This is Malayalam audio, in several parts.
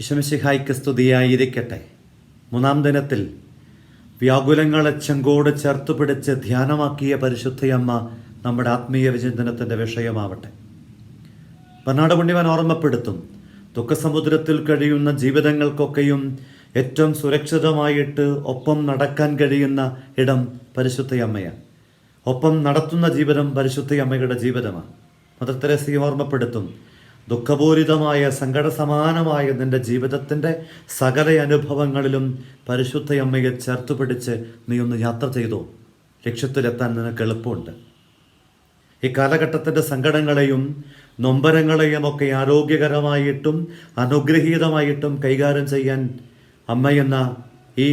ഇശമശിഹായ്ക്ക് സ്തുതിയായിരിക്കട്ടെ മൂന്നാം ദിനത്തിൽ വ്യാകുലങ്ങളെ ചെങ്കോട് ചേർത്ത് പിടിച്ച് ധ്യാനമാക്കിയ പരിശുദ്ധയമ്മ നമ്മുടെ ആത്മീയ വിചിന്തനത്തിന്റെ വിഷയമാവട്ടെ. ബർണാട് പുണ്യവൻ ഓർമ്മപ്പെടുത്തും ദുഃഖസമുദ്രത്തിൽ കഴിയുന്ന ജീവിതങ്ങൾക്കൊക്കെയും ഏറ്റവും സുരക്ഷിതമായിട്ട് ഒപ്പം നടക്കാൻ കഴിയുന്ന ഇടം പരിശുദ്ധയമ്മയാണ്. ഒപ്പം നടത്തുന്ന ജീവിതം പരിശുദ്ധയമ്മയുടെ ജീവിതമാണ്. മദർ തെരേസയെ ഓർമ്മപ്പെടുത്തും ദുഃഖപൂരിതമായ സങ്കടസമാനമായ നിന്റെ ജീവിതത്തിന്റെ സകല അനുഭവങ്ങളിലും പരിശുദ്ധയമ്മയെ ചേർത്ത് പിടിച്ച് നീ ഒന്ന് യാത്ര ചെയ്തു? ലക്ഷ്യത്തിലെത്താൻ നിനക്ക് എളുപ്പമുണ്ട്. ഈ കാലഘട്ടത്തിന്റെ സങ്കടങ്ങളെയും നൊമ്പരങ്ങളെയും ഒക്കെ ആരോഗ്യകരമായിട്ടും അനുഗ്രഹീതമായിട്ടും കൈകാര്യം ചെയ്യാൻ അമ്മയെന്ന ഈ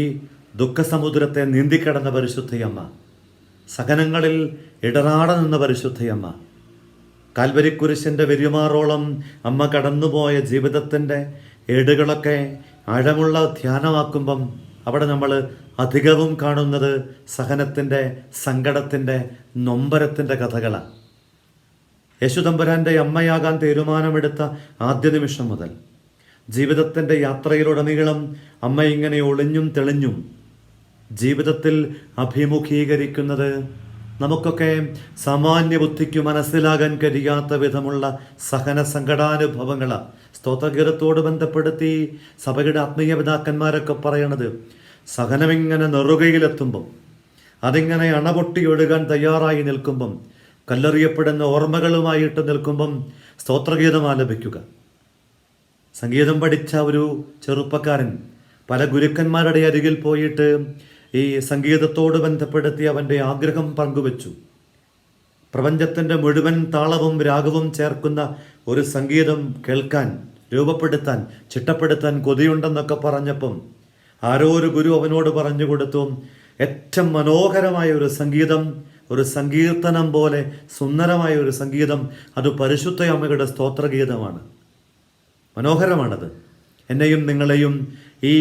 ദുഃഖസമുദ്രത്തെ നീന്തിക്കടന്ന പരിശുദ്ധയമ്മ സഹനങ്ങളിൽ ഇടറാടെ നിന്ന പരിശുദ്ധയമ്മ കാൽവരിക്കുരിശിന്റെ വെരുമാറോളം അമ്മ കടന്നുപോയ ജീവിതത്തിന്റെ ഏടുകളൊക്കെ ആഴമുള്ള ധ്യാനമാക്കുമ്പം അവിടെ നമ്മൾ അധികവും കാണുന്നത് സഹനത്തിന്റെ സങ്കടത്തിന്റെ നൊമ്പരത്തിന്റെ കഥകളാണ്. യേശുദമ്പുരാന്റെ അമ്മയാകാൻ തീരുമാനമെടുത്ത ആദ്യ നിമിഷം മുതൽ ജീവിതത്തിന്റെ യാത്രയിലുടനീളം അമ്മ ഇങ്ങനെ ഒളിഞ്ഞും തെളിഞ്ഞും ജീവിതത്തിൽ അഭിമുഖീകരിക്കുന്നത് നമുക്കൊക്കെ സാമാന്യ ബുദ്ധിക്ക് മനസ്സിലാകാൻ കഴിയാത്ത വിധമുള്ള സഹന സങ്കടാനുഭവങ്ങൾ സ്തോത്രഗീതത്തോട് ബന്ധപ്പെടുത്തി സഭയുടെ ആത്മീയ പിതാക്കന്മാരൊക്കെ പറയണത് സഹനമിങ്ങനെ നെറുകയിലെത്തുമ്പം അതിങ്ങനെ അണപൊട്ടി ഒഴുകാൻ തയ്യാറായി നിൽക്കുമ്പം കല്ലെറിയപ്പെടുന്ന ഓർമ്മകളുമായിട്ട് നിൽക്കുമ്പം സ്തോത്രഗീതം ആലപിക്കുക. സംഗീതം പഠിച്ച ഒരു ചെറുപ്പക്കാരൻ പല ഗുരുക്കന്മാരുടെ അരികിൽ പോയിട്ട് ഈ സംഗീതത്തോട് ബന്ധപ്പെടുത്തി അവന്റെ ആഗ്രഹം പങ്കുവച്ചു. പ്രപഞ്ചത്തിന്റെ മുഴുവൻ താളവും രാഗവും ചേർക്കുന്ന ഒരു സംഗീതം കേൾക്കാൻ രൂപപ്പെടുത്താൻ ചിട്ടപ്പെടുത്താൻ കൊതിയുണ്ടെന്നൊക്കെ പറഞ്ഞപ്പം ആരോ ഒരു ഗുരു അവനോട് പറഞ്ഞു കൊടുത്തു ഏറ്റവും മനോഹരമായ ഒരു സംഗീതം ഒരു സങ്കീർത്തനം പോലെ സുന്ദരമായ ഒരു സംഗീതം അത് പരിശുദ്ധ അമ്മയുടെ സ്തോത്രഗീതമാണ്. മനോഹരമാണത്. എന്നെയും നിങ്ങളെയും ഈ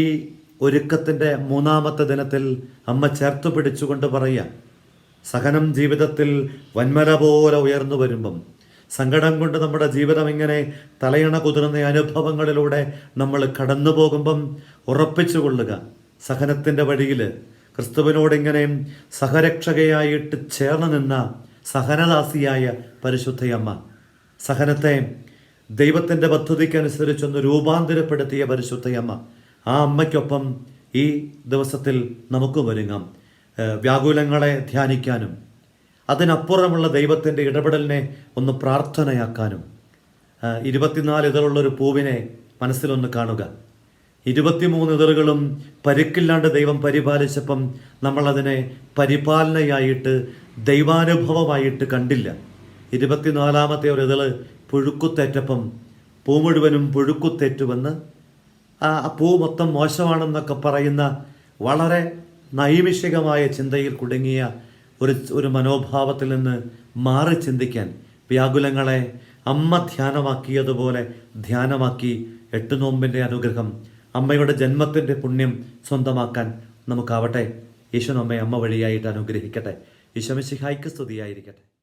ഒരുക്കത്തിന്റെ മൂന്നാമത്തെ ദിനത്തിൽ അമ്മ ചേർത്ത് പിടിച്ചുകൊണ്ട് പറയുക സഹനം ജീവിതത്തിൽ വന്മല പോലെ ഉയർന്നു വരുമ്പം സങ്കടം കൊണ്ട് നമ്മുടെ ജീവിതം ഇങ്ങനെ തലയണ കുതിർന്ന അനുഭവങ്ങളിലൂടെ നമ്മൾ കടന്നു പോകുമ്പം ഉറപ്പിച്ചു കൊള്ളുക. സഹനത്തിന്റെ വഴിയിൽ ക്രിസ്തുവിനോടിങ്ങനെ സഹരക്ഷകയായിട്ട് ചേർന്ന് നിന്ന സഹനദാസിയായ പരിശുദ്ധയമ്മ സഹനത്തെ ദൈവത്തിന്റെ പദ്ധതിക്കനുസരിച്ചൊന്ന് രൂപാന്തരപ്പെടുത്തിയ പരിശുദ്ധയമ്മ ആ അമ്മയ്ക്കൊപ്പം ഈ ദിവസത്തിൽ നമുക്ക് ഒരുങ്ങാം. വ്യാകുലങ്ങളെ ധ്യാനിക്കാനും അതിനപ്പുറമുള്ള ദൈവത്തിന്റെ ഇടപെടലിനെ ഒന്ന് പ്രാർത്ഥനയാക്കാനും ഇരുപത്തിനാല് ഇതളുള്ളൊരു പൂവിനെ മനസ്സിലൊന്ന് കാണുക. ഇരുപത്തിമൂന്ന് ഇതളുകളും പരുക്കില്ലാണ്ട് ദൈവം പരിപാലിച്ചപ്പം നമ്മളതിനെ പരിപാലനയായിട്ട് ദൈവാനുഭവമായിട്ട് കണ്ടില്ല. ഇരുപത്തിനാലാമത്തെ ഒരു ഇതൾ പുഴുക്കുത്തേറ്റപ്പം പൂ മുഴുവനും പുഴുക്കുത്തേറ്റുവെന്ന് പൂ മൊത്തം മോശമാണെന്നൊക്കെ പറയുന്ന വളരെ നൈമിഷികമായ ചിന്തയിൽ കുടുങ്ങിയ ഒരു ഒരു മനോഭാവത്തിൽ നിന്ന് മാറി ചിന്തിക്കാൻ വ്യാകുലങ്ങളെ അമ്മ ധ്യാനമാക്കിയതുപോലെ ധ്യാനമാക്കി എട്ട് നോമ്പിന്റെ അനുഗ്രഹം അമ്മയുടെ ജന്മത്തിന്റെ പുണ്യം സ്വന്തമാക്കാൻ നമുക്കാവട്ടെ. ഈശോ നമ്മെ അമ്മ വഴിയായിട്ട് അനുഗ്രഹിക്കട്ടെ. ഈശോമിശിഹായ്ക്ക് സ്തുതിയായിരിക്കട്ടെ.